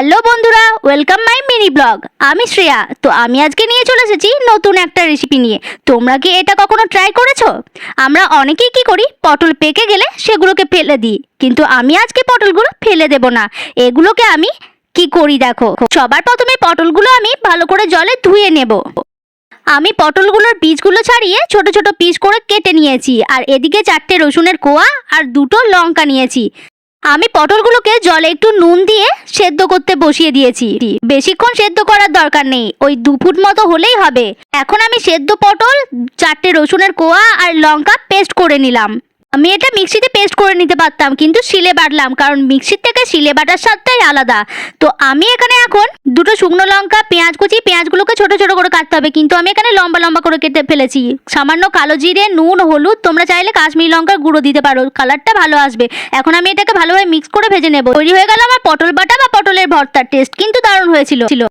Hello বন্ধুরা welcome my mini blog আমি শ্রেয়া, তো আমি আজকে নিয়ে চলে এসেছি নতুন একটা রেসিপি নিয়ে। তোমরা কি এটা কখনো ট্রাই করেছ? আমরা অনেকেই কি করি, পটল পেকে গেলে সেগুলোকে ফেলে দিই। কিন্তু আমি আজকে পটলগুলো ফেলে দেব না। এগুলোকে আমি কি করি দেখো? সবার প্রথমে পটলগুলো আমি ভালো করে জলে ধুয়ে নেব। আমি পটলগুলোর বীজগুলো ছাড়িয়ে ছোট ছোট পিস করে কেটে নিয়েছি। আর এদিকে চারটে রসুনের কোয়া আর দুটো লঙ্কা নিয়েছি। আমি পটলগুলোকে জলে একটু নুন দিয়ে সেদ্ধ করতে বসিয়ে দিয়েছি। বেশিক্ষণ সেদ্ধ করার দরকার নেই। ওই দু ফুট মতো হলেই হবে। এখন আমি সেদ্ধ পটল, চারটে রসুনের কোয়া আর লঙ্কা পেস্ট করে নিলাম। আমি এটা মিক্সিতে পেস্ট করে নিতে পারতাম, কিন্তু শিলে বাটলাম, কারণ মিক্সির থেকে শিলে বাটার স্বাদটাই আলাদা। তো আমি এখানে এখন দুটো শুকনো লঙ্কা, পেঁয়াজ কুচি, পেঁয়াজগুলোকে ছোট ছোট করে কাটতে হবে। কিন্তু আমি এখানে লম্বা লম্বা করে কেটে ফেলেছি। সামান্য কালো জিরে, নুন, হলুদ, তোমরা চাইলে কাশ্মীরি লঙ্কার গুঁড়ো দিতে পারো। কালারটা ভালো আসবে। এখন আমি এটাকে ভালোভাবে মিক্স করে ভেজে নেব। তৈরি হয়ে গেল আমার পটল বাটা বা পটলের ভর্তার টেস্ট কিন্তু দারুণ হয়েছিল। ছিল